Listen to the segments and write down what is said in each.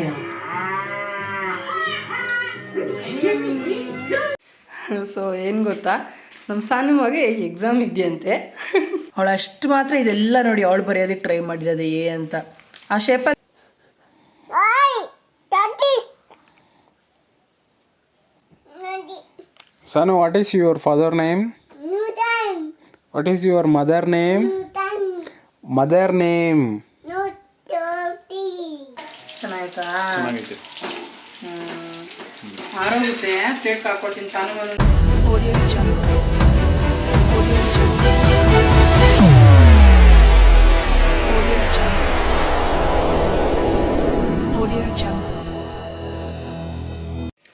So ಏನು ಗೊತ್ತಾ? ನಮ್ಮ ಸಾನಿಮಗೆ ಎಕ್ಸಾಮ್ ಇದೆಯಂತೆ. ಅವಳು ಅಷ್ಟು ಮಾತ್ರ ಇದೆಲ್ಲ ನೋಡಿ ಅವಳು ಬರೆಯೋದಕ್ಕೆ ಟ್ರೈ ಮಾಡಿರೋದು ಏ ಅಂತ. ಆ ಶೇಪಲ್ಲಿ Son, what is your father name? What is your mother name mother name. ಚೆನ್ನಾಯ್ತಾ ಚೆನ್ನಾಗೈತೆ. ಆರೋಗುತ್ತೆ plate ಹಾಕೊಡ್ತೀನಿ Sanu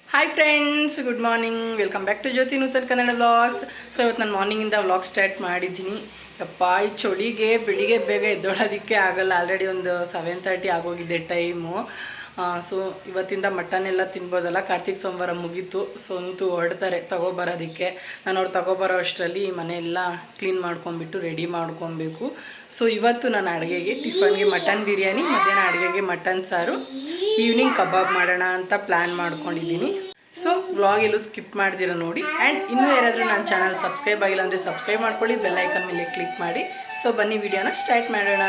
hi friends good morning welcome back to Jyothi Nutan Kannada vlogs so ಇವತ್ತು ನಾನು ಮಾರ್ನಿಂಗಿಂದ ವ್ಲಾಗ್ ಸ್ಟಾರ್ಟ್ ಮಾಡಿದ್ದೀನಿ. ಯಪ್ಪ, ಈ ಚಳಿಗೆ ಬೆಳಿಗ್ಗೆ ಬೇಗ ಎದ್ದೋಳೋದಕ್ಕೆ ಆಗಲ್ಲ. ಆಲ್ರೆಡಿ ಒಂದು ಸೆವೆನ್ ತರ್ಟಿ ಆಗೋಗಿದೆ ಟೈಮು ಸೊ ಇವತ್ತಿಂದ ಮಟನ್ ಎಲ್ಲ ತಿನ್ಬೋದಲ್ಲ? ಕಾರ್ತಿಕ್ ಸೋಮವಾರ ಮುಗೀತು. ಸೊ ಅಂತೂ ಹೊರಡ್ತಾರೆ ತಗೊಬರೋದಕ್ಕೆ. ನಾನು ಅವ್ರು ತಗೊಬರೋ ಅಷ್ಟರಲ್ಲಿ ಮನೆಯೆಲ್ಲ ಕ್ಲೀನ್ ಮಾಡ್ಕೊಂಬಿಟ್ಟು ರೆಡಿ ಮಾಡ್ಕೊಬೇಕು. ಸೊ ಇವತ್ತು ನಾನು ಅಡುಗೆಗೆ ಟಿಫನ್ಗೆ ಮಟನ್ ಬಿರಿಯಾನಿ, ಮಧ್ಯಾಹ್ನ ಅಡುಗೆಗೆ ಮಟನ್ ಸಾರು. ಈವ್ನಿಂಗ್ ಕಬಾಬ್ ಮಾಡೋಣ ಅಂತ ಪ್ಲ್ಯಾನ್ ಮಾಡ್ಕೊಂಡಿದ್ದೀನಿ. ಸೊ ವ್ಲಾಗ್ ಎಲ್ಲೂ ಸ್ಕಿಪ್ ಮಾಡ್ತೀರಾ ನೋಡಿ. ಆ್ಯಂಡ್ ಇನ್ನೂ ಯಾರಾದರೂ ನನ್ನ ಚಾನಲ್ ಸಬ್ಸ್ಕ್ರೈಬ್ ಆಗಿಲ್ಲ ಅಂದರೆ ಸಬ್ಸ್ಕ್ರೈಬ್ ಮಾಡ್ಕೊಳ್ಳಿ ಬೆಲ್ ಐಕನ್ ಮೇಲೆ ಕ್ಲಿಕ್ ಮಾಡಿ. ಸೊ ಬನ್ನಿ ವಿಡಿಯೋನ ಸ್ಟಾರ್ಟ್ ಮಾಡೋಣ.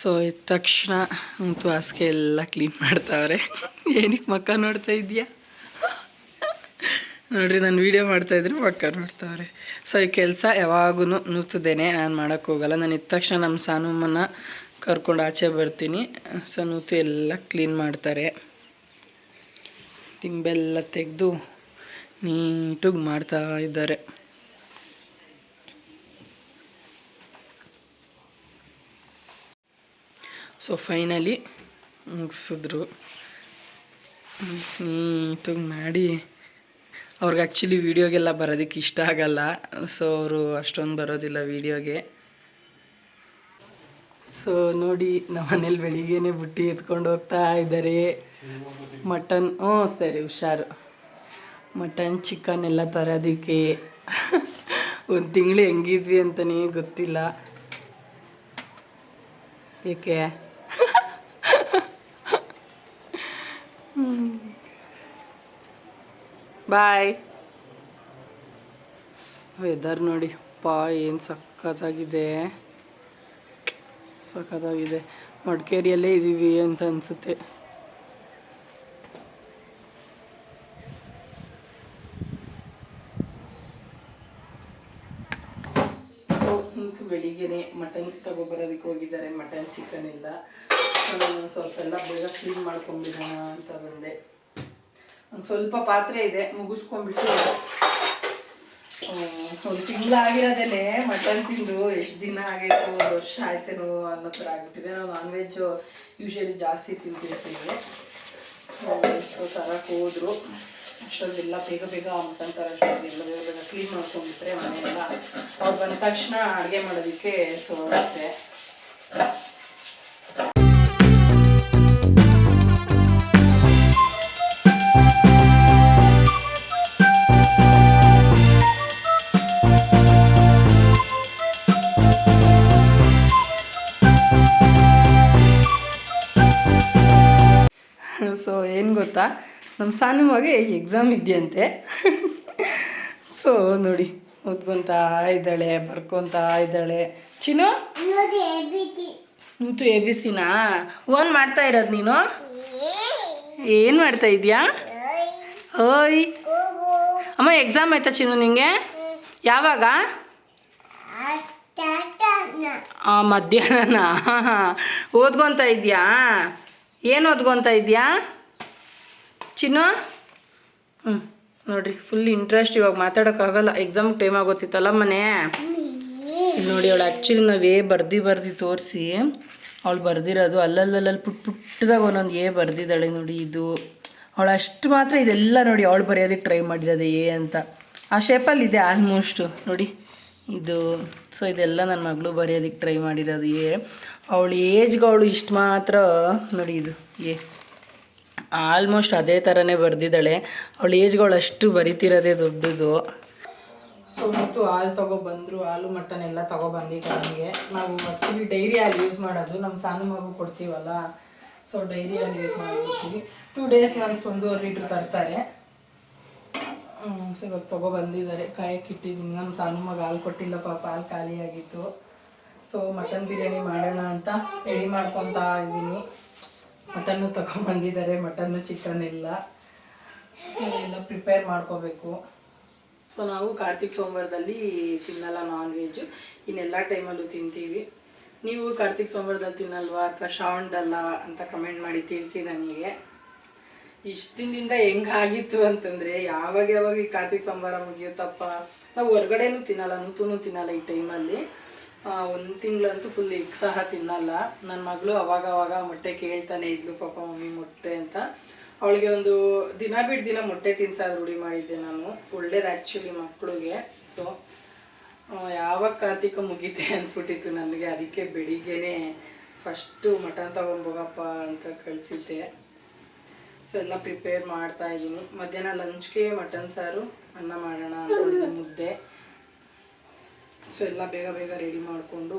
ಸೊ ಎದ್ದ ತಕ್ಷಣ ಅಂತೂ ಹಾಸಿಗೆ ಎಲ್ಲ ಕ್ಲೀನ್ ಮಾಡ್ತಾವ್ರೆ. ಏನಕ್ಕೆ ಮಕ್ಕ ನೋಡ್ತಾ ಇದೆಯಾ ನೋಡಿರಿ, ನಾನು ವೀಡಿಯೋ ಮಾಡ್ತಾಯಿದ್ರೆ ಮಕ್ಕ ನೋಡ್ತಾವ್ರೆ. ಸೊ ಈ ಕೆಲಸ ಯಾವಾಗೂ ನೂತದೇನೆ, ನಾನು ಮಾಡೋಕ್ಕೋಗಲ್ಲ ನಾನು ಎದ್ದ ತಕ್ಷಣ ನಮ್ಮ ಸಾನಮ್ಮನ ಕರ್ಕೊಂಡು ಆಚೆ ಬರ್ತೀನಿ. ಸನೂತು ನೂತು ಎಲ್ಲ ಕ್ಲೀನ್ ಮಾಡ್ತಾರೆ. ತಿಂಬೆಲ್ಲ ತೆಗೆದು ನೀಟಾಗಿ ಮಾಡ್ತಾ ಇದ್ದಾರೆ. ಸೊ ಫೈನಲಿ ಮುಗಿಸಿದ್ರು. ನೀಟಾಗಿ ಮಾಡಿ. ಅವ್ರಿಗೆ ಆ್ಯಕ್ಚುಲಿ ವೀಡಿಯೋಗೆಲ್ಲ ಬರೋದಕ್ಕೆ ಇಷ್ಟ ಆಗಲ್ಲ. ಸೊ ಅವರು ಅಷ್ಟೊಂದು ಬರೋದಿಲ್ಲ ವೀಡಿಯೋಗೆ ಸೊ ನೋಡಿ, ನಮ್ಮ ಮನೇಲಿ ಬೆಳಿಗ್ಗೆನೆ ಬುಟ್ಟಿ ಎತ್ಕೊಂಡು ಹೋಗ್ತಾ ಇದ್ದಾರೆ. ಮಟನ್, ಹ್ಞೂ, ಸರಿ, ಹುಷಾರು. ಮಟನ್, ಚಿಕನ್ ಎಲ್ಲ ತರೋದಕ್ಕೆ. ಒಂದು ತಿಂಗಳು ಹೆಂಗಿದ್ವಿ ಅಂತಲೇ ಗೊತ್ತಿಲ್ಲ. ಏಕೆ? ಬಾಯ್. ವೆದರ್ ನೋಡಿ ಪಾ ಏನು ಸಖತ್ತಾಗಿದೆ. ಸಖತ್ತಾಗಿದೆ ಮಡಿಕೇರಿಯಲ್ಲೇ ಇದ್ದೀವಿ ಅಂತ ಅನಿಸುತ್ತೆ. ಸೊ ಮಟನ್ ತಗೊಬರೋದಕ್ಕೆ ಹೋಗಿದ್ದಾರೆ. ಮಟನ್ ಚಿಕನ್ ಎಲ್ಲ. ನಾನು ಸ್ವಲ್ಪ ಎಲ್ಲ ಬೇಗ ಕ್ಲೀನ್ ಮಾಡ್ಕೊಂಬಿಡೋಣ ಅಂತ ಬಂದೆ. ಒಂದು ಸ್ವಲ್ಪ ಪಾತ್ರೆ ಇದೆ, ಮುಗಿಸ್ಕೊಂಡ್ಬಿಟ್ಟು ಒಂದು ತಿಂಗಳಾಗಿರೋದೇನೆ ಮಟನ್ ತಿಂದು ಎಷ್ಟು ದಿನ ಆಗೈತು, ಒಂದು ವರ್ಷ ಆಯ್ತೇನೋ ಅನ್ನೋ ಥರ ಆಗ್ಬಿಟ್ಟಿದೆ. ನಾವು ನಾನ್ ವೆಜ್ ಯೂಶಲಿ ಜಾಸ್ತಿ ತಿಂತಿರ್ತೀವಿ. ತರಕ್ಕೆ ಹೋದ್ರು. ಅಷ್ಟೊಂದೆಲ್ಲ, ಬೇಗ ಬೇಗ ಮಟನ್ ಅಷ್ಟೊಂದೆಲ್ಲ ಬೇಗ ಬೇಗ ಕ್ಲೀನ್ ಮಾಡ್ಕೊಂಡ್ಬಿಟ್ರೆ ಮನೆಯೆಲ್ಲ. ಅವ್ರು ಬಂದ ತಕ್ಷಣ ಅಡುಗೆ ಮಾಡೋದಕ್ಕೆ ಸೊ ಗೊತ್ತಾ? ನಮ್ಮ ಸಾನಿಮಗೆ ಎಕ್ಸಾಮ್ ಇದೆಯಂತೆ. ಸೊ ನೋಡಿ ಓದ್ಕೊತಾ ಇದ್ದಾಳೆ ಬರ್ಕೊತಾ ಇದ್ದಾಳೆ. ಚಿನ್ನು? ನಿಂತು ಎ ಬಿ ಸಿನಾ ಓನ್ ಮಾಡ್ತಾ ಇರೋದು ನೀನು? ಏನು ಮಾಡ್ತಾ ಇದೀಯಾ? ಓಯ್. ಅಮ್ಮ ಎಕ್ಸಾಮ್ ಆಯ್ತಾ ಚಿನ್ನು ನಿಂಗೆ? ಯಾವಾಗ? ಮಧ್ಯಾಹ್ನ ಓದ್ಕೊತಾ ಇದೆಯಾ? ಏನು ಓದ್ಕೊತಾ ಇದೆಯಾ? ಚಿನ್ನು? ಹ್ಞೂ ನೋಡ್ರಿ ಫುಲ್ ಇಂಟ್ರೆಸ್ಟ್ ಇವಾಗ ಮಾತಾಡೋಕ್ಕಾಗಲ್ಲ. ಎಕ್ಸಾಮ್ ಟೈಮ್ ಆಗೋತಿತ್ತಲ್ಲ ಮನೆ. ನೋಡಿ ಅವಳು ಆ್ಯಕ್ಚುಲಿ ನಾವು ಏ ಬರ್ದು ಬರ್ದು ತೋರಿಸಿ. ಅವಳು ಬರ್ದಿರೋದು ಅಲ್ಲಲ್ಲಲ್ಲಿ ಪುಟ್ ಪುಟ್ಟದಾಗ ಒಂದೊಂದು ಏ ಬರ್ದಿದ್ದಾಳೆ ನೋಡಿ ಇದು. ಅವಳು ಅಷ್ಟು ಮಾತ್ರ ಇದೆಲ್ಲ ನೋಡಿ ಅವಳು ಬರೆಯೋದಕ್ಕೆ ಟ್ರೈ ಮಾಡಿರೋದು ಏ ಅಂತ. ಆ ಶೇಪಲ್ಲಿ ಇದೆ ಆಲ್ಮೋಸ್ಟು ನೋಡಿ, ಇದು ಸೊ ಇದೆಲ್ಲ ನನ್ನ ಮಗಳು ಬರೆಯೋದಕ್ಕೆ ಟ್ರೈ ಮಾಡಿರೋದು ಏ ಅವಳು ಏಜ್ಗೆ ಅವಳು ಇಷ್ಟು ಮಾತ್ರ ನೋಡಿ ಇದು ಏ ಆಲ್ಮೋಸ್ಟ್ ಅದೇ ಥರನೇ ಬರೆದಿದ್ದಾಳೆ. ಅವಳು ಏಜ್ಗಳು ಅಷ್ಟು ಬರಿತಿರೋದೇ ದೊಡ್ಡದು. ಸೊ ಮತ್ತು ಹಾಲು ತಗೊಬಂದರು ಹಾಲು, ಮಟನ್ ಎಲ್ಲ ತಗೊಬಂದಿದ್ದೆ ನಮಗೆ. ನಾವು ಆ್ಯಕ್ಚುಲಿ ಡೈರಿ ಹಾಲು ಯೂಸ್ ಮಾಡೋದು. ನಮ್ಮ ಸಾನು ಮಗು ಕೊಡ್ತೀವಲ್ಲ ಸೊ ಡೈರಿ ಹಾಲು ಯೂಸ್ ಮಾಡಿರ್ತೀವಿ ಟೂ ಡೇಸ್ ಒನ್ಸ್ ಒಂದೂವರೆ ಲೀಟ್ರ್ ತರ್ತಾರೆ. ಸೊ ಇವಾಗ ತಗೊಬಂದಿದ್ದಾರೆ ಕಾಯಕ್ಕೆ ಇಟ್ಟಿದ್ದೀನಿ. ನಮ್ಮ ಸಾನು ಮಗ ಹಾಲು ಕೊಟ್ಟಿಲ್ಲ ಪಾಪ, ಹಾಲು ಖಾಲಿಯಾಗಿತ್ತು. ಸೊ ಮಟನ್ ಬಿರಿಯಾನಿ ಮಾಡೋಣ ಅಂತ ರೆಡಿ ಮಾಡ್ಕೊತಾ ಇದ್ದೀನಿ. ಮಟನ್ನು ತಗೊಂಬಂದಿದ್ದಾರೆ ಮಟನ್ನು ಚಿಕನ್ ಇಲ್ಲ. ಸೊ ಎಲ್ಲ ಪ್ರಿಪೇರ್ ಮಾಡ್ಕೋಬೇಕು. ಸೊ ನಾವು ಕಾರ್ತಿಕ್ ಸೋಮವಾರದಲ್ಲಿ ತಿನ್ನಲ್ಲ ನಾನ್ ವೆಜ್ಜು ಇನ್ನೆಲ್ಲ ಟೈಮಲ್ಲೂ ತಿಂತೀವಿ. ನೀವು ಕಾರ್ತಿಕ್ ಸೋಮವಾರದಲ್ಲಿ ತಿನ್ನಲ್ವಾ ಅಥವಾ ಶ್ರಾವಣದಲ್ಲ ಅಂತ ಕಮೆಂಟ್ ಮಾಡಿ ತಿಳಿಸಿ ನನಗೆ. ಇಷ್ಟು ದಿನದಿಂದ ಹೆಂಗಾಗಿತ್ತು ಅಂತಂದರೆ, ಯಾವಾಗ ಯಾವಾಗ ಈ ಕಾರ್ತಿಕ್ ಸೋಮವಾರ ಮುಗಿಯುತ್ತಪ್ಪ? ನಾವು ಹೊರ್ಗಡೆನೂ ತಿನ್ನಲ್ಲ ನೂತೂ ತಿನ್ನಲ್ಲ ಈ ಟೈಮಲ್ಲಿ ಒಂದು ತಿಂಗಳಂತೂ ಫುಲ್ ಎಗ್ ಸಹ ತಿನ್ನಲ್ಲ. ನನ್ನ ಮಗಳು ಅವಾಗ ಅವಾಗ ಮೊಟ್ಟೆ ಕೇಳ್ತಾನೆ ಇದ್ಲು, ಪಾಪ ಮಮ್ಮಿ ಮೊಟ್ಟೆ ಅಂತ. ಅವಳಿಗೆ ಒಂದು ದಿನ ಬಿಟ್ಟು ದಿನ ಮೊಟ್ಟೆ ತಿನ್ಸೋದು ರೂಢಿ ಮಾಡಿದ್ದೆ ನಾನು. ಒಳ್ಳೇದು ಆ್ಯಕ್ಚುಲಿ ಮಕ್ಕಳಿಗೆ ಸೊ ಯಾವಾಗ ಕಾರ್ತಿಕ ಮುಗೀತೆ ಅನ್ಸ್ಬಿಟ್ಟಿತ್ತು ನನಗೆ. ಅದಕ್ಕೆ ಬೆಳಿಗ್ಗೆನೆ ಫಸ್ಟು ಮಟನ್ ತಗೊಂಬೋಗಪ್ಪ ಅಂತ ಕಳಿಸಿದ್ದೆ. ಸೊ ಎಲ್ಲ ಪ್ರಿಪೇರ್ ಮಾಡ್ತಾ ಇದ್ದೀನಿ. ಮಧ್ಯಾಹ್ನ ಲಂಚ್ಗೆ ಮಟನ್ ಸಾರು, ಅನ್ನ ಮಾಡೋಣ ಅಂತ ಮುದ್ದೆ. ಸೊ ಎಲ್ಲ ಬೇಗ ಬೇಗ ರೆಡಿ ಮಾಡಿಕೊಂಡು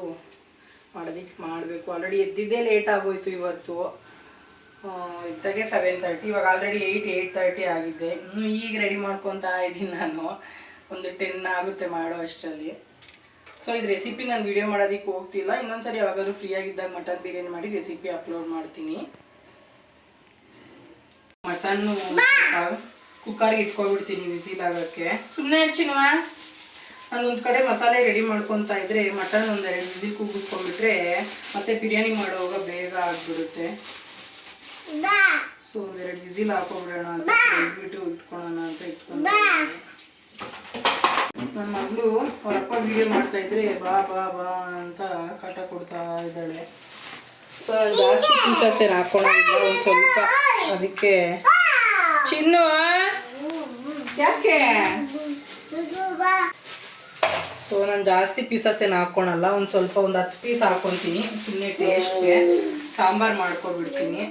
ಮಾಡೋದಕ್ಕೆ ಮಾಡಬೇಕು. ಆಲ್ರೆಡಿ ಎದ್ದಿದ್ದೇ ಲೇಟ್ ಆಗೋಯ್ತು ಇವತ್ತು. ಇದ್ದಾಗೆ ಸೆವೆನ್ ತರ್ಟಿ ಇವಾಗ ಆಲ್ರೆಡಿ ಏಯ್ಟ್ ಏಯ್ಟ್ ತರ್ಟಿ ಆಗಿದೆ. ಇನ್ನು ಈಗ ರೆಡಿ ಮಾಡ್ಕೊತಾ ಇದ್ದೀನಿ ನಾನು. ಒಂದು ಟೆನ್ ಆಗುತ್ತೆ ಮಾಡೋ ಅಷ್ಟರಲ್ಲಿ. ಸೊ ಇದು ರೆಸಿಪಿ ನಾನು ವಿಡಿಯೋ ಮಾಡೋದಕ್ಕೆ ಹೋಗ್ತಿಲ್ಲ. ಇನ್ನೊಂದ್ಸರಿ ಯಾವಾಗಾದ್ರೂ ಫ್ರೀ ಆಗಿದ್ದಾಗ ಮಟನ್ ಬಿರಿಯಾನಿ ಮಾಡಿ ರೆಸಿಪಿ ಅಪ್ಲೋಡ್ ಮಾಡ್ತೀನಿ. ಮಟನ್ನು ಕುಕ್ಕರ್ಗೆ ಇಟ್ಕೊಬಿಡ್ತೀನಿ ವಿಸಿಲ್ ಆಗೋಕ್ಕೆ. ಸುಮ್ಮನೆ ನಾನು ಒಂದು ಕಡೆ ಮಸಾಲೆ ರೆಡಿ ಮಾಡ್ಕೊತಾ ಇದ್ರೆ ಮಟನ್ ಒಂದೆರಡು ವಿಸಿಲ್ ಕೂಗಿಸ್ಕೊಂಡ್ಬಿಟ್ರೆ ಮತ್ತೆ ಬಿರಿಯಾನಿ ಮಾಡುವಾಗ ಬೇಗ ಆಗ್ಬಿಡುತ್ತೆ. ಸೊ ಒಂದೆರಡು ವಿಸಿಲ್ ಹಾಕೊಂಡ್ಬಿಡೋಣ ಅಂತ ಹೇಳ್ಬಿಟ್ಟು ಇಟ್ಕೊಳ್ಳೋಣ ಅಂತ ಇಟ್ಕೊಂಡು ನನ್ನ ಮಗಳು ಅವರಪ್ಪ ವಿಡಿಯೋ ಮಾಡ್ತಾ ಇದ್ರೆ ಬಾ ಬಾ ಬಾ ಅಂತ ಕಾಟ ಕೊಡ್ತಾ ಇದ್ದಾಳೆ. ಸೊ ಜಾಸ್ತಿ ಪೀಸಸ್ ಏನು ಹಾಕೊಳ್ಳೋದಿಲ್ಲ ಒಂದು ಸ್ವಲ್ಪ ಅದಕ್ಕೆ ಚಿನ್ನು ಯಾಕೆ? ಸೊ ನಾನು ಜಾಸ್ತಿ ಪೀಸಸ್ ಏನು ಹಾಕ್ಕೊಳಲ್ಲ ಒಂದು ಸ್ವಲ್ಪ ಒಂದು ಹತ್ತು ಪೀಸ್ ಹಾಕೊತೀನಿ ಸುಮ್ಮನೆ ಟೇಸ್ಟ್ಗೆ ಸಾಂಬಾರು ಮಾಡ್ಕೊಬಿಡ್ತೀನಿ.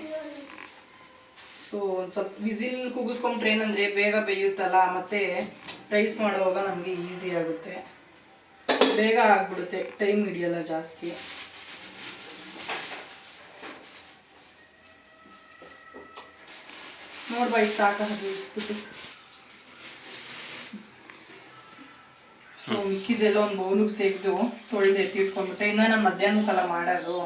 ಸೊ ಒಂದು ಸ್ವಲ್ಪ ವಿಸಿಲ್ ಕುಗಿಸ್ಕೊಂಡ್ರೆ ಏನಂದರೆ ಬೇಗ ಬೇಯುತ್ತಲ್ಲ, ಮತ್ತು ರೈಸ್ ಮಾಡುವಾಗ ನಮಗೆ ಈಸಿ ಆಗುತ್ತೆ. ಬೇಗ ಆಗಿಬಿಡುತ್ತೆ. ಟೈಮ್ ಹಿಡಿಯಲ್ಲ ಜಾಸ್ತಿ. ನೋಡ್ಬಾ ಸಾಕು ಸಾಕಾಗಿ ಇಸ್ಬಿಟ್ಟು ಸೊ ಮಿಕ್ಕಿದೆಲ್ಲ ಒಂದು ಬೌಲಿಗೆ ತೆಗೆದು ತೊಳೆದು ಎತ್ತಿಟ್ಕೊಂಡ್ಬಿಟ್ಟೆ ಇನ್ನು ನಾನು ಮಧ್ಯಾಹ್ನಕ್ಕೆಲ್ಲ ಮಾಡೋದು.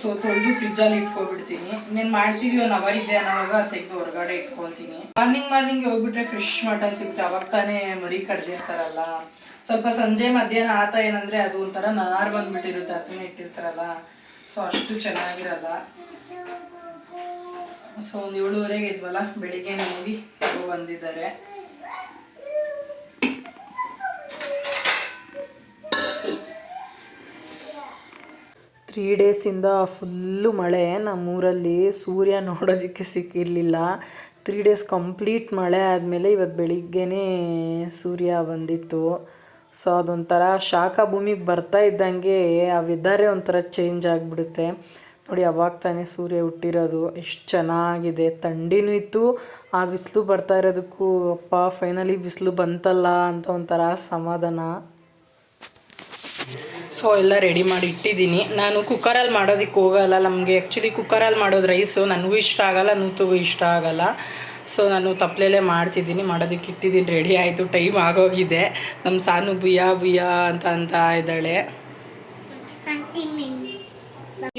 ಸೊ ತೊಳೆದು ಫ್ರಿಜ್ಜಲ್ಲಿ ಇಟ್ಕೊಬಿಡ್ತೀನಿ. ಇನ್ನೇನು ಮಾಡ್ತೀವಿ ಒಂದು ಅವರ್ ಇದೆ ಅನ್ನೋವಾಗ ತೆಗೆದು ಹೊರಗಡೆ ಇಟ್ಕೊಳ್ತೀನಿ. ಮಾರ್ನಿಂಗ್ ಮಾರ್ನಿಂಗ್ ಹೋಗ್ಬಿಟ್ರೆ ಫ್ರೆಶ್ ಮಟನ್ ಸಿಗುತ್ತೆ. ಅವಾಗ ತಾನೇ ಮರಿ ಕಡ್ದಿರ್ತಾರಲ್ಲ. ಸ್ವಲ್ಪ ಸಂಜೆ ಮಧ್ಯಾಹ್ನ ಆತ ಏನಂದ್ರೆ ಅದು ಒಂಥರ ನಾರ್ ಬಂದ್ಬಿಟ್ಟಿರುತ್ತೆ ಅದನ್ನ ಇಟ್ಟಿರ್ತಾರಲ್ಲ. ಸೊ ಅಷ್ಟು ಚೆನ್ನಾಗಿರಲ್ಲ. ಸೊ ಒಂದು ಏಳುವರೆಗೆ ಇದ್ವಲ್ಲ, ಬೆಳಿಗ್ಗೆ ಹೋಗಿ ಬಂದಿದ್ದಾರೆ. ತ್ರೀ ಡೇಸಿಂದ ಫುಲ್ಲು ಮಳೆ. ನಮ್ಮೂರಲ್ಲಿ ಸೂರ್ಯ ನೋಡೋದಕ್ಕೆ ಸಿಕ್ಕಿರಲಿಲ್ಲ. ತ್ರೀ ಡೇಸ್ ಕಂಪ್ಲೀಟ್ ಮಳೆ ಆದಮೇಲೆ ಇವತ್ತು ಬೆಳಿಗ್ಗೆನೇ ಸೂರ್ಯ ಬಂದಿತ್ತು. ಸೊ ಅದೊಂಥರ ಶಾಖ ಭೂಮಿಗೆ ಬರ್ತಾ ಇದ್ದಂಗೆ ಆ ವೆದರೇ ಒಂಥರ ಚೇಂಜ್ ಆಗಿಬಿಡುತ್ತೆ. ನೋಡಿ, ಅವಾಗ ತಾನೇ ಸೂರ್ಯ ಹುಟ್ಟಿರೋದು. ಎಷ್ಟು ಚೆನ್ನಾಗಿದೆ. ಥಂಡಿನೂ ಇತ್ತು. ಆ ಬಿಸಿಲು ಬರ್ತಾ ಇರೋದಕ್ಕೂ ಅಪ್ಪ ಫೈನಲಿ ಬಿಸಿಲು ಬಂತಲ್ಲ ಅಂತ ಒಂಥರ ಸಮಾಧಾನ. ಸೊ ಎಲ್ಲ ರೆಡಿ ಮಾಡಿ ಇಟ್ಟಿದ್ದೀನಿ. ನಾನು ಕುಕ್ಕರಲ್ಲಿ ಮಾಡೋದಕ್ಕೆ ಹೋಗಲ್ಲ. ನಮಗೆ ಆ್ಯಕ್ಚುಲಿ ಕುಕ್ಕರಲ್ಲಿ ಮಾಡೋದು ರೈಸು ನನಗೂ ಇಷ್ಟ ಆಗಲ್ಲ ನೂತುಗೂ ಇಷ್ಟ ಆಗಲ್ಲ. ಸೊ ನಾನು ತಪ್ಪಲೆಲ್ಲೇ ಮಾಡ್ತಿದ್ದೀನಿ. ಮಾಡೋದಕ್ಕೆ ಇಟ್ಟಿದ್ದೀನಿ. ರೆಡಿ ಆಯಿತು. ಟೈಮ್ ಆಗೋಗಿದೆ. ನಮ್ಮ ಸಾನು ಬುಯ್ಯ ಬುಯ್ಯ ಅಂತ ಅಂತ ಇದ್ದಾಳೆ.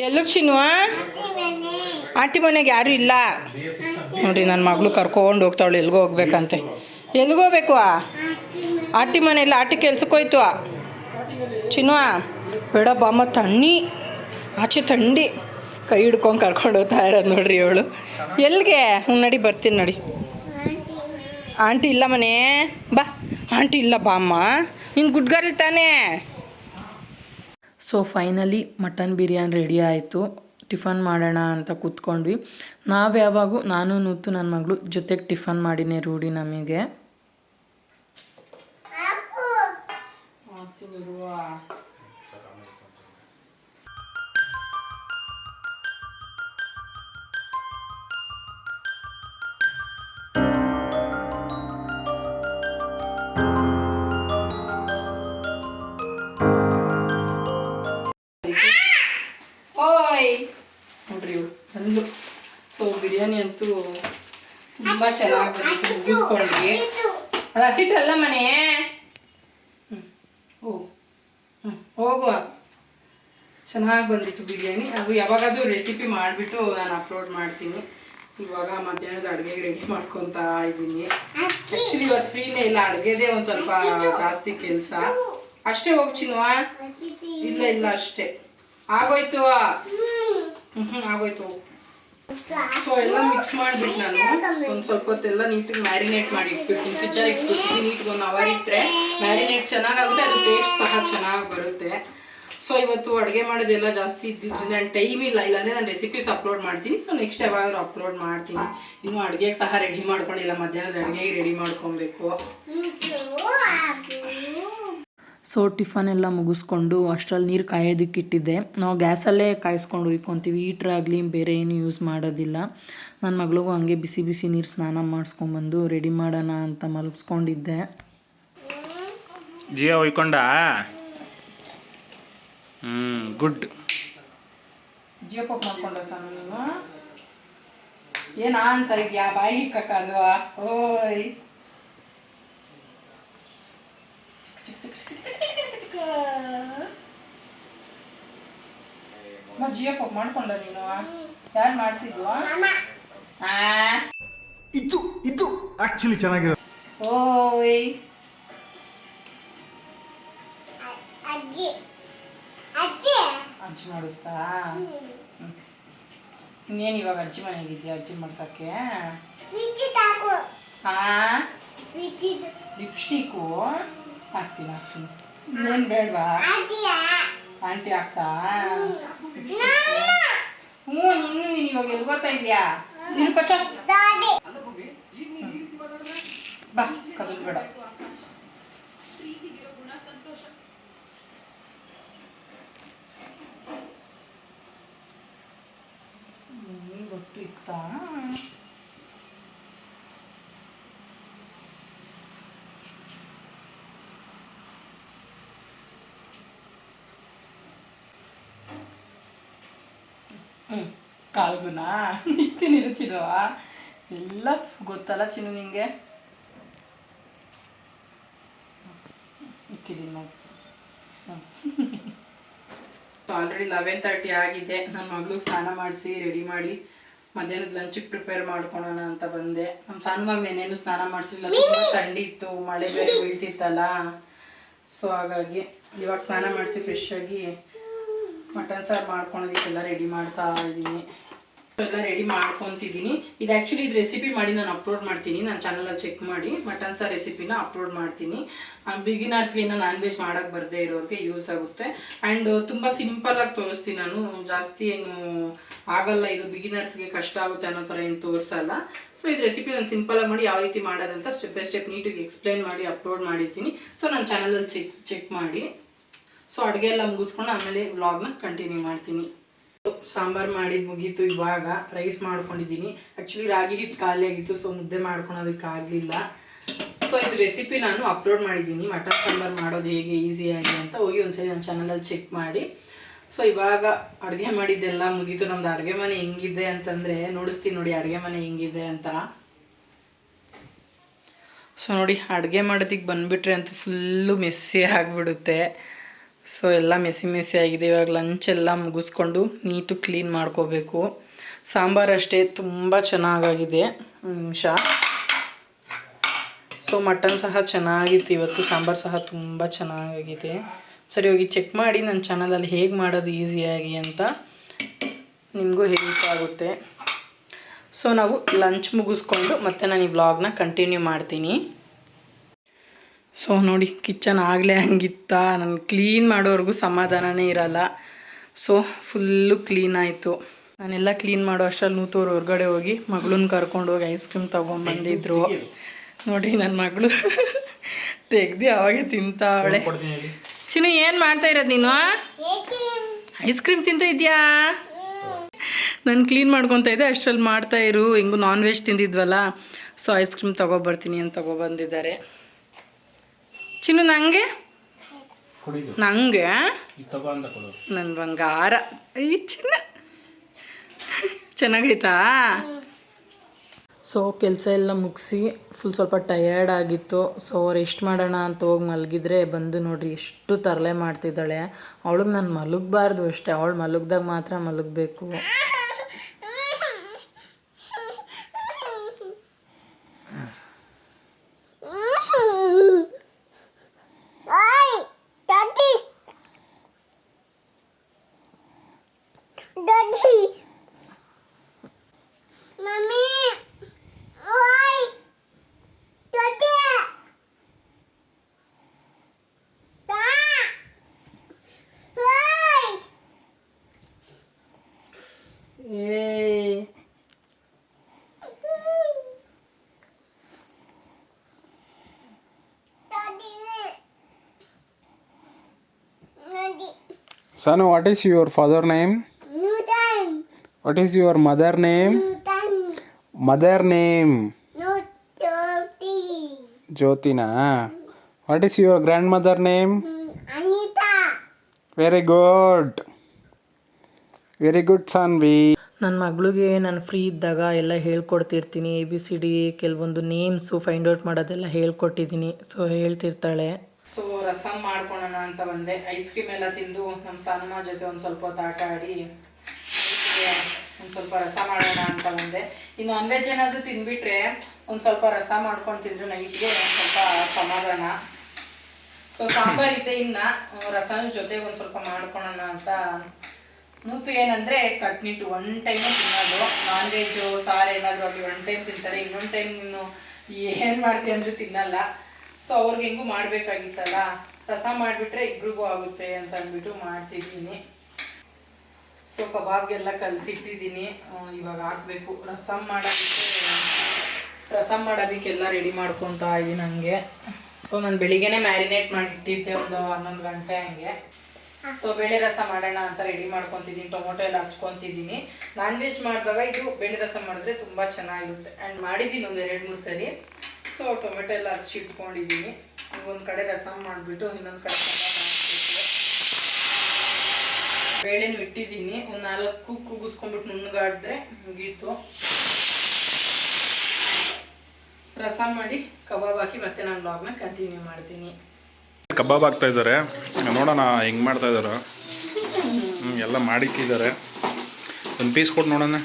ಎಲ್ಲಕ್ಕೆ ಚಿನ್ನುವ? ಆಂಟಿ ಮನೆಗೆ ಯಾರೂ ಇಲ್ಲ. ನೋಡಿ ನನ್ನ ಮಗಳು ಕರ್ಕೊಂಡು ಹೋಗ್ತಾವಳು. ಎಲ್ಗೋ ಹೋಗ್ಬೇಕಂತೆ. ಎಲ್ಲಿಗೋಗ್ಬೇಕು ಆಟಿ ಆಂಟಿ ಮನೆ. ಇಲ್ಲ ಆಟಿ ಕೆಲ್ಸಕ್ಕೆ ಹೋಯ್ತು. ಚಿನ್ನುವ ಬೇಡ ಬಾಮ್ಮ, ತಣ್ಣಿ, ಆಚೆ ಥಂಡಿ ಕೈ ಹಿಡ್ಕೊಂಡು ಕರ್ಕೊಂಡು ಹೋಗ್ತಾ ಇರೋದು ನೋಡ್ರಿ ಅವಳು ಎಲ್ಲಿಗೆ ಹ್ಞೂ, ನಡಿ, ಬರ್ತೀನಿ ನಡಿ. ಆಂಟಿ ಇಲ್ಲ ಮನೆ. ಬಾ. ಆಂಟಿ ಇಲ್ಲ ಬಾಮ್ಮ. ನಿನ್ನ ಗುಡ್ಗಾರಿ ತಾನೇ? So finally mutton biryani ready ಆಯಿತು. ಟಿಫನ್ ಮಾಡೋಣ ಅಂತ ಕೂತ್ಕೊಂಡ್ವಿ. ನಾವು ಯಾವಾಗೂ ನಾನು, ನೂತು ನನ್ನ ಮಗಳು ಜೊತೆಗೆ ಟಿಫನ್ ಮಾಡಿನೇ ರೂಢಿ ನಮಗೆ. ಇರುವ ನೋಡ್ರಿ ಬಂದು. ಸೊ ಬಿರಿಯಾನಿ ಅಂತೂ ತುಂಬ ಚೆನ್ನಾಗಿ ಮುಗಿಸ್ಕೊಂಡ್ವಿ. ಅಲ್ಲ ಮನೆ ಹೋಗುವ. ಚೆನ್ನಾಗಿ ಬಂದಿತ್ತು ಬಿರಿಯಾನಿ. ಅದು ಯಾವಾಗಾದರೂ ರೆಸಿಪಿ ಮಾಡಿಬಿಟ್ಟು ನಾನು ಅಪ್ಲೋಡ್ ಮಾಡ್ತೀನಿ. ಇವಾಗ ಮಧ್ಯಾಹ್ನದ ಅಡುಗೆಗೆ ರೆಡಿ ಮಾಡ್ಕೊತಾ ಇದ್ದೀನಿ. ಆ್ಯಕ್ಚುಲಿ ಇವತ್ತು ಫ್ರೀನೇ ಇಲ್ಲ. ಅಡುಗೆದೇ ಒಂದು ಸ್ವಲ್ಪ ಜಾಸ್ತಿ ಕೆಲಸ. ಅಷ್ಟೇ ಹೋಗಿ ಚಿನ್ನುವ. ಇಲ್ಲ ಇಲ್ಲ ಅಷ್ಟೇ. ಆಗೋಯ್ತು ಹ್ಞೂ ಆಗೋಯ್ತು. ಸೊ ಎಲ್ಲ ಮಿಕ್ಸ್ ಮಾಡ್ಬಿಟ್ಟು ನಾನು ಒಂದು ಸ್ವಲ್ಪ ಹೊತ್ತೆಲ್ಲ ನೀಟಾಗಿ ಮ್ಯಾರಿನೇಟ್ ಮಾಡಿ ಇಟ್ಬಿಡ್ತೀನಿ. ಫ್ರಿಜ್ಜಲ್ಲಿ ಇಟ್ಬಿಡ್ತೀನಿ. ನೀಟ್ಗೆ ಒಂದು ಅವರ್ ಇಟ್ಟರೆ ಮ್ಯಾರಿನೇಟ್ ಚೆನ್ನಾಗಾಗುತ್ತೆ. ಅದು ಟೇಸ್ಟ್ ಸಹ ಚೆನ್ನಾಗಿ ಬರುತ್ತೆ. ಸೊ ಇವತ್ತು ಅಡುಗೆ ಮಾಡೋದೆಲ್ಲ ಜಾಸ್ತಿ ಇದ್ದಿದ್ದರಿಂದ ನಾನು ಟೈಮ್ ಇಲ್ಲ. ಇಲ್ಲಾಂದರೆ ನಾನು ರೆಸಿಪೀಸ್ ಅಪ್ಲೋಡ್ ಮಾಡ್ತೀನಿ. ಸೊ ನೆಕ್ಸ್ಟ್ ಯಾವಾಗಾದ್ರೂ ಅಪ್ಲೋಡ್ ಮಾಡ್ತೀನಿ. ಇನ್ನು ಅಡುಗೆಗೆ ಸಹ ರೆಡಿ ಮಾಡ್ಕೊಂಡಿಲ್ಲ. ಮಧ್ಯಾಹ್ನದ ಅಡುಗೆಗೆ ರೆಡಿ ಮಾಡ್ಕೊಬೇಕು. ಸೊ ಟಿಫನ್ ಎಲ್ಲ ಮುಗಿಸ್ಕೊಂಡು ಅಷ್ಟರಲ್ಲಿ ನೀರು ಕಾಯೋದಕ್ಕೆ ಇಟ್ಟಿದ್ದೆ ನಾವು ಗ್ಯಾಸಲ್ಲೇ ಕಾಯಿಸ್ಕೊಂಡು ಉಯ್ಕೊತೀವಿ. ಹೀಟ್ರ್ ಆಗಲಿ ಬೇರೆ ಏನು ಯೂಸ್ ಮಾಡೋದಿಲ್ಲ. ನನ್ನ ಮಗಳಿಗೂ ಹಂಗೆ ಬಿಸಿ ಬಿಸಿ ನೀರು ಸ್ನಾನ ಮಾಡಿಸ್ಕೊಂಬಂದು ರೆಡಿ ಮಾಡೋಣ ಅಂತ ಮಲಗಿಸ್ಕೊಂಡಿದ್ದೆ ಜಿಯೋ ಒಯ್ಕೊಂಡ ಹ್ಞೂ ಗುಡ್. ಜಿಯೋ ಪಾಪ್ ಮಾಡ್ಕೊಂಡ ಸಾಮಾನು ನೀನು? ಏನಾ ಅಂತ ಇದೆಯಾ ಬಾಯಿ ಕಕ್ಕದು ಓಯ್. ಜಿಯೋ ಪಾಪ್ ಮಾಡ್ಕೊಂಡ ನೀನು ಯಾರು ಮಾಡಿಸಿದ್ವಾ ಇದು ಇದು ಆಕ್ಚುಲಿ ಚೆನ್ನಾಗಿರೋ ಓಯ್. ಅಜ್ಜಿ. ಮಾಡಿಸ್ತಾ? ಇನ್ನೇನು ಇವಾಗ ಅಜ್ಜಿ ಮನೆಗಿದ್ಯಾ ಅಜ್ಜಿ ಮಾಡ್ಸಕ್ಕೆ? ಹಾ ಲಿಪ್ಸ್ಟಿಕ್ಕು ಹಾಕ್ತೀನಿ ಹಾಕ್ತೀನಿ. ಇನ್ನೇನು ಬೇಡವಾ? ಆಂಟಿ ಆಗ್ತಾ? ಹ್ಞೂ ನಿನ್ನ ನೀನು ಇವಾಗ ಎಲ್ಲಿ ಗೊತ್ತಾ ಇದೆಯಾ? ನೀನು ಪಚ್ಚ ಬಾ ಕದಲ್ ಬೇಡ. ಗೊತ್ತು ಇಕ್ತಾ? ಹ್ಞೂ ಇಕ್ತೀನಿ ರುಚಿದವ ಎಲ್ಲ ಗೊತ್ತಲ್ಲ ಚಿನ್ನು ನಿಂಗೆ. ಇಕ್ಕಿದ್ದೀನಿ ಸೊ ಆಲ್ರೆಡಿ ಲೆವೆನ್ ತರ್ಟಿ ಆಗಿದೆ. ನನ್ನ ಮಗಳಿಗೆ ಸ್ನಾನ ಮಾಡಿಸಿ ರೆಡಿ ಮಾಡಿ ಮಧ್ಯಾಹ್ನದ ಲಂಚಿಗೆ ಪ್ರಿಪೇರ್ ಮಾಡ್ಕೊಳೋಣ ಅಂತ ಬಂದೆ. ನಮ್ಮ ಸಣ್ಣ ಮಗ ನೆನೇನು ಸ್ನಾನ ಮಾಡಿಸಿಲ್ಲ ತುಂಬ ಥಂಡಿ ಇತ್ತು, ಮಳೆ ಬೇರೆ ಬೀಳ್ತಿತ್ತಲ್ಲ. ಸೊ ಹಾಗಾಗಿ ಇವಾಗ ಸ್ನಾನ ಮಾಡಿಸಿ ಫ್ರೆಶ್ ಆಗಿ ಮಟನ್ ಸಾರು ಮಾಡ್ಕೊಳೋದಕ್ಕೆಲ್ಲ ರೆಡಿ ಮಾಡ್ತಾ ಇದ್ದೀನಿ ಎಲ್ಲ ರೆಡಿ ಮಾಡ್ಕೊತಿದ್ದೀನಿ ಇದು ಆ್ಯಕ್ಚುಲಿ ಇದು ರೆಸಿಪಿ ಮಾಡಿ ನಾನು ಅಪ್ಲೋಡ್ ಮಾಡ್ತೀನಿ. ನನ್ನ ಚಾನಲಲ್ಲಿ ಚೆಕ್ ಮಾಡಿ. ಮಟನ್ ಸಾರು ರೆಸಿಪಿನ ಅಪ್ಲೋಡ್ ಮಾಡ್ತೀನಿ. ಬಿಗಿನರ್ಸ್ಗೆ ಇನ್ನು ನಾನ್ ವೆಜ್ ಮಾಡೋಕ್ಕೆ ಬರದೇ ಇರೋರಿಗೆ ಯೂಸ್ ಆಗುತ್ತೆ. ಆ್ಯಂಡ್ ತುಂಬ ಸಿಂಪಲಾಗಿ ತೋರಿಸ್ತೀನಿ ನಾನು. ಜಾಸ್ತಿ ಏನು ಆಗಲ್ಲ. ಇದು ಬಿಗಿನರ್ಸ್ಗೆ ಕಷ್ಟ ಆಗುತ್ತೆ ಅನ್ನೋ ಥರ ಏನು ತೋರಿಸಲ್ಲ. ಸೊ ಇದು ರೆಸಿಪಿ ನಾನು ಸಿಂಪಲಾಗಿ ಮಾಡಿ ಯಾವ ರೀತಿ ಮಾಡೋದಂತ ಸ್ಟೆಪ್ ಬೈ ಸ್ಟೆಪ್ ನೀಟಾಗಿ ಎಕ್ಸ್ಪ್ಲೈನ್ ಮಾಡಿ ಅಪ್ಲೋಡ್ ಮಾಡಿದ್ದೀನಿ ಸೊ ನನ್ನ ಚಾನಲಲ್ಲಿ ಚೆಕ್ ಚೆಕ್ ಮಾಡಿ. ಸೊ ಅಡುಗೆ ಎಲ್ಲ ಮುಗಿಸ್ಕೊಂಡು ಆಮೇಲೆ ವ್ಲಾಗ್ನ ಕಂಟಿನ್ಯೂ ಮಾಡ್ತೀನಿ. ಸಾಂಬಾರು ಮಾಡಿದ್ದು ಮುಗೀತು ಇವಾಗ ರೈಸ್ ಮಾಡ್ಕೊಂಡಿದ್ದೀನಿ. ಆ್ಯಕ್ಚುಲಿ ರಾಗಿ ಹಿಟ್ಟು ಖಾಲಿ ಆಗಿತ್ತು ಸೊ ಮುದ್ದೆ ಮಾಡ್ಕೊಳೋದಕ್ಕಾಗಲಿಲ್ಲ ಸೊ ಇದು ರೆಸಿಪಿ ನಾನು ಅಪ್ಲೋಡ್ ಮಾಡಿದ್ದೀನಿ. ಮಟನ್ ಸಾಂಬಾರು ಮಾಡೋದು ಹೇಗೆ ಈಸಿಯಾಗಿ ಅಂತ ಹೋಗಿ ಒಂದ್ಸರಿ ನನ್ನ ಚಾನಲಲ್ಲಿ ಚೆಕ್ ಮಾಡಿ. ಸೊ ಇವಾಗ ಅಡುಗೆ ಮಾಡಿದ್ದೆಲ್ಲ ಮುಗೀತು. ನಮ್ದು ಅಡುಗೆ ಮನೆ ಹೆಂಗಿದೆ ಅಂತಂದರೆ, ನೋಡಿಸ್ತೀನಿ ನೋಡಿ ಅಡುಗೆ ಮನೆ ಹೆಂಗಿದೆ ಅಂತ. ಸೊ ನೋಡಿ, ಅಡುಗೆ ಮಾಡೋದಕ್ಕೆ ಬಂದುಬಿಟ್ರೆ ಅಂತೂ ಫುಲ್ಲು ಮೆಸ್ಸಿ ಆಗಿಬಿಡುತ್ತೆ. ಸೊ ಎಲ್ಲ ಮೆಸಿ ಮೆಸಿ ಆಗಿದೆ. ಇವಾಗ ಲಂಚ್ ಎಲ್ಲ ಮುಗಿಸ್ಕೊಂಡು ನೀಟು ಕ್ಲೀನ್ ಮಾಡ್ಕೋಬೇಕು. ಸಾಂಬಾರು ಅಷ್ಟೇ ತುಂಬ ಚೆನ್ನಾಗಾಗಿದೆ. ನಿಮಿಷ. ಸೊ ಮಟನ್ ಸಹ ಚೆನ್ನಾಗಿತ್ತು. ಇವತ್ತು ಸಾಂಬಾರು ಸಹ ತುಂಬ ಚೆನ್ನಾಗಾಗಿದೆ. ಸರಿ, ಹೋಗಿ ಚೆಕ್ ಮಾಡಿ. ನನ್ನ ಚಾನಲಲ್ಲಿ ಹೇಗೆ ಮಾಡೋದು ಈಸಿಯಾಗಿ ಅಂತ ನಿಮಗೂ ಹೆಲ್ಪ್ ಆಗುತ್ತೆ. ಸೊ ನಾವು ಲಂಚ್ ಮುಗಿಸ್ಕೊಂಡು ಮತ್ತೆ ನಾನು ಈ ವ್ಲಾಗ್ನ ಕಂಟಿನ್ಯೂ ಮಾಡ್ತೀನಿ. ಸೊ ನೋಡಿ ಕಿಚನ್ ಆಗಲೇ ಹಂಗಿತ್ತ. ನಾನು ಕ್ಲೀನ್ ಮಾಡೋವರೆಗೂ ಸಮಾಧಾನನೇ ಇರಲ್ಲ. ಸೊ ಫುಲ್ಲು ಕ್ಲೀನ್ ಆಯಿತು. ನಾನೆಲ್ಲ ಕ್ಲೀನ್ ಮಾಡೋ ಅಷ್ಟರಲ್ಲಿ ನೂತೋರು ಹೊರಗಡೆ ಹೋಗಿ ಮಗಳನ್ನ ಕರ್ಕೊಂಡು ಹೋಗಿ ಐಸ್ ಕ್ರೀಮ್ ತೊಗೊಂಬಂದಿದ್ರು ನೋಡ್ರಿ ನನ್ನ ಮಗಳು ತೆಗ್ದು ಅವಾಗೆ ತಿಂತಾವಳೆ. ಚಿನ್ನು ಏನು ಮಾಡ್ತಾ ಇರೋದು ನೀನು? ಐಸ್ ಕ್ರೀಮ್ ತಿಂತ ಇದೆಯಾ? ನಾನು ಕ್ಲೀನ್ ಮಾಡ್ಕೊತಾ ಇದ್ದೆ ಅಷ್ಟರಲ್ಲಿ ಮಾಡ್ತಾ ಇರು. ಹೆಂಗೂ ನಾನ್ ವೆಜ್ ತಿಂದಿದ್ವಲ್ಲ. ಸೊ ಐಸ್ ಕ್ರೀಮ್ ತೊಗೊಬರ್ತೀನಿ ಅಂತ ತೊಗೊಬಂದಿದ್ದಾರೆ ಚಿನ್ನು ನನಗೆ ನಂಗೆ? ನನಗೆ ಇದು ತಗೋ ಅಂತ ಕೊಡು. ನನ್ನ ಬಂಗಾರ. ಈ ಚಿನ್ನ. ಚೆನ್ನಾಗೈತಾ? ಸೊ ಕೆಲಸ ಎಲ್ಲ ಮುಗಿಸಿ ಫುಲ್ ಸ್ವಲ್ಪ ಟಯರ್ಡ್ ಆಗಿತ್ತು. ಸೊ ರೆಸ್ಟ್ ಮಾಡೋಣ ಅಂತ ಹೋಗಿ ಮಲಗಿದ್ರೆ ಬಂದು ನೋಡ್ರಿ ಎಷ್ಟು ತರಲೆ ಮಾಡ್ತಿದ್ದಾಳೆ. ಅವಳಿಗೆ ನಾನು ಮಲಗಬಾರ್ದು ಅಷ್ಟೇ. ಅವಳು ಮಲಗ್ದಾಗ ಮಾತ್ರ ಮಲಗಬೇಕು. Son what is your father name what is your mother name mother name ಜ್ಯೋತಿನಾ what is your grand mother name very good very good son V ನನ್ನ ಮಗಳಿಗೆ ನಾನು ಫ್ರೀ ಇದ್ದಾಗ ಎಲ್ಲ ಹೇಳ್ಕೊಡ್ತಿರ್ತೀನಿ. ಎ ಬಿ ಸಿ ಡಿ ಕೆಲವೊಂದು ನೇಮ್ಸು ಫೈಂಡ್ ಔಟ್ ಮಾಡೋದೆಲ್ಲ ಹೇಳ್ಕೊಟ್ಟಿದ್ದೀನಿ. So ಹೇಳ್ತಿರ್ತಾಳೆ. ಸೊ ರಸಮ್ ಮಾಡ್ಕೊಳೋಣ ಅಂತ ಬಂದೆ. ಐಸ್ ಕ್ರೀಮ್ ಎಲ್ಲ ತಿಂದು ನಮ್ಮ ಸಣ್ಣ ಜೊತೆ ಒಂದು ಸ್ವಲ್ಪ ಹೊತ್ತು ಆಟ ಆಡಿ ಒಂದು ಸ್ವಲ್ಪ ರಸ ಮಾಡೋಣ ಅಂತ ಬಂದೆ. ಇನ್ನು ನಾನ್ ವೆಜ್ ಏನಾದರೂ ತಿಂದ್ಬಿಟ್ರೆ ಒಂದು ಸ್ವಲ್ಪ ರಸ ಮಾಡ್ಕೊಂಡು ತಿಂದರೆ ನೈಟ್ಗೆ ಸ್ವಲ್ಪ ಸಮಾಧಾನ. ಸೊ ಸಾಂಬಾರ್ ಇದೆ ಇನ್ನ. ರಸನ ಜೊತೆಗೆ ಒಂದು ಸ್ವಲ್ಪ ಮಾಡ್ಕೊಳೋಣ ಅಂತ. ಮೂತು ಏನಂದ್ರೆ ಕಟ್ನಿಟ್ಟು ಒನ್ ಟೈಮು ತಿನ್ನೋದು. ನಾನ್ ವೆಜ್ ಸಾರು ಏನಾದರೂ ಆಗಲಿ ಒನ್ ಟೈಮ್ ತಿಂತಾರೆ. ಇನ್ನೊಂದು ಟೈಮ್ ನೀನು ಏನು ಮಾಡ್ತೀಯ ಅಂದ್ರೆ ತಿನ್ನಲ್ಲ. ಸೊ ಅವ್ರಿಗೆ ಹೆಂಗೂ ಮಾಡಬೇಕಾಗಿತ್ತಲ್ಲ ರಸ ಮಾಡಿಬಿಟ್ರೆ ಇಬ್ರಿಗೂ ಆಗುತ್ತೆ ಅಂತ ಅಂದ್ಬಿಟ್ಟು ಮಾಡ್ತಿದ್ದೀನಿ. ಸೊ ಕಬಾಬ್ಗೆಲ್ಲ ಕಲಸಿಟ್ಟಿದ್ದೀನಿ. ಇವಾಗ ಹಾಕ್ಬೇಕು. ರಸಂ ಮಾಡೋದಕ್ಕೆ, ರಸಂ ಮಾಡೋದಕ್ಕೆಲ್ಲ ರೆಡಿ ಮಾಡ್ಕೊತಾ ಇದ್ದೀನಿ ನನಗೆ ಸೊ ನಾನು ಬೆಳಿಗ್ಗೆನೇ ಮ್ಯಾರಿನೇಟ್ ಮಾಡಿಟ್ಟಿದ್ದೆ ಒಂದು ಹನ್ನೊಂದು ಗಂಟೆ ಹಂಗೆ. ಸೊ ಬೇಳೆ ರಸ ಮಾಡೋಣ ಅಂತ ರೆಡಿ ಮಾಡ್ಕೊತಿದ್ದೀನಿ, ಟೊಮೊಟೊ ಎಲ್ಲ ಹಚ್ಕೊತಿದ್ದೀನಿ. ನಾನ್ ವೆಜ್ ಮಾಡಿದಾಗ ಇದು ಬೇಳೆ ರಸ ಮಾಡಿದ್ರೆ ತುಂಬ ಚೆನ್ನಾಗಿರುತ್ತೆ. ಆ್ಯಂಡ್ ಮಾಡಿದ್ದೀನಿ ಒಂದು ಎರಡು ಮೂರು ಸರಿ. ಸೊ ಟೊಮೆಟೊ ಎಲ್ಲ ಹಚ್ಚಿ ಇಟ್ಕೊಂಡಿದ್ದೀನಿ. ಒಂದು ಕಡೆ ರಸ ಮಾಡಿಬಿಟ್ಟು ಇನ್ನೊಂದು ಕಡೆ ಬೇಳೆನೂ ಇಟ್ಟಿದ್ದೀನಿ ಒಂದು ನಾಲ್ಕು ಕೂಗಿಸ್ಕೊಂಡ್ಬಿಟ್ಟು ನುಣ್ಣಗಾಡಿದ್ರೆ ಮುಗೀತು. ರಸ ಮಾಡಿ ಕಬಾಬ್ ಹಾಕಿ ಮತ್ತೆ ನಾನು ಬ್ಲಾಗ್ನ ಕಂಟಿನ್ಯೂ ಮಾಡ್ತೀನಿ. ಕಬಾಬ್ ಹಾಕ್ತಾ ಇದ್ದಾರೆ. ನೋಡೋಣ ಹೆಂಗೆ ಮಾಡ್ತಾ ಇದ್ದಾರೆ ಹ್ಞೂ ಎಲ್ಲ ಮಾಡಿಕ್ಕಿದ್ದಾರೆ ಒಂದು ಪೀಸ್ ಕೊಟ್ಟು ನೋಡೋಣ.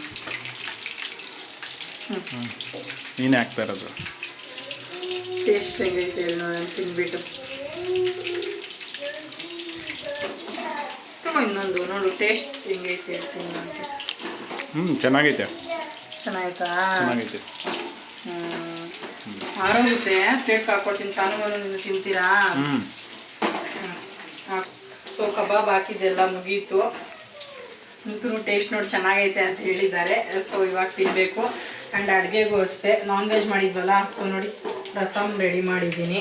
ಹ್ಞೂ ನೀನೇ ಹಾಕ್ತಾ ಇರೋದು. ಟೇಸ್ಟ್ ಹೆಂಗೈತೆ ಹೇಳಿ ನೋಡೋಣ ತಿನ್ಬಿಟ್ಟು. ಹ್ಞೂ, ಇನ್ನೊಂದು ನೋಡು ಟೇಸ್ಟ್ ಹೆಂಗೈತೆ ಹೇಳ್ತೀನಿ ನನಗೆ ಹ್ಞೂ ಚೆನ್ನಾಗೈತೆ. ಚೆನ್ನಾಗೈತೆ? ಹ್ಮ್. ಆರೋಗುತ್ತೆ ಪ್ಲೇಟ್ ಹಾಕೊಡ್ತೀನಿ ತಾನು ತಿಂತೀರಾ? ಹ್ಞೂ ಸೊ ಕಬಾಬ್ ಹಾಕಿದ್ದೆಲ್ಲ ಮುಗೀತು. ಅಂತೂ ಟೇಸ್ಟ್ ನೋಡಿ ಚೆನ್ನಾಗೈತೆ ಅಂತ ಹೇಳಿದ್ದಾರೆ. ಸೊ ಇವಾಗ ತಿನ್ನಬೇಕು ಆ್ಯಂಡ್ ಅಡುಗೆಗೂ ಅಷ್ಟೇ. Non veg ಮಾಡಿದ್ವಲ್ಲ? ಸೊ ನೋಡಿ ರಸಮ್ ರೆಡಿ ಮಾಡಿದ್ದೀನಿ.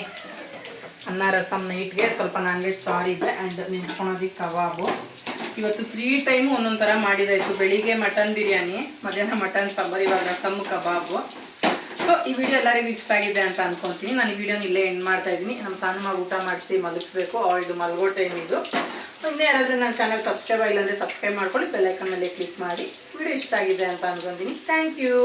ಅನ್ನ ರಸಮ್ ನೈಟ್ಗೆ ಸ್ವಲ್ಪ ನಾನ್ ವೆಜ್ ಸಾರಿ ಇದೆ. ಆ್ಯಂಡ್ ನೆಂಚ್ಕೊಳೋದಿಕ್ಕೆ ಕಬಾಬು. ಇವತ್ತು ತ್ರೀ ಟೈಮು ಒಂದೊಂದು ಥರ ಮಾಡಿದಾಯಿತು. ಬೆಳಿಗ್ಗೆ ಮಟನ್ ಬಿರಿಯಾನಿ, ಮಧ್ಯಾಹ್ನ ಮಟನ್ ಸಾಂಬಾರು, ಇವಾಗ ರಸಮ್ ಕಬಾಬು. ಈ ವಿಡಿಯೋ ಎಲ್ಲರಿಗೂ ಇಷ್ಟ ಆಗಿದೆ ಅಂತ ಅನ್ಕೊಂತೀನಿ. ನಾನು ಈ ವಿಡಿಯೋನ ಇಲ್ಲೇ ಎಂಡ್ ಮಾಡ್ತಾ ಇದ್ದೀನಿ. ನಮ್ಮ ಸಣ್ಣ ಮಗ ಊಟ ಮಾಡಿಸಿ ಮಲಗಿಸ್ಬೇಕು. ಅವಳಿದು ಮಲಗೋ ಟೈಮ್ ಇದು? ಇನ್ನೇ ಯಾರಾದರೂ ನನ್ನ ಚಾನಲ್ ಸಬ್ಸ್ಕ್ರೈಬ್ ಆಗಿಲ್ಲ ಅಂದರೆ ಸಬ್ಸ್ಕ್ರೈಬ್ ಮಾಡ್ಕೊಳ್ಳಿ. ಬೆಲ್ಲೈಕನ್ ಮೇಲೆ ಕ್ಲಿಕ್ ಮಾಡಿ. ವಿಡಿಯೋ ಇಷ್ಟ ಆಗಿದೆ ಅಂತ ಅನ್ಕೊಂತೀನಿ. Thank you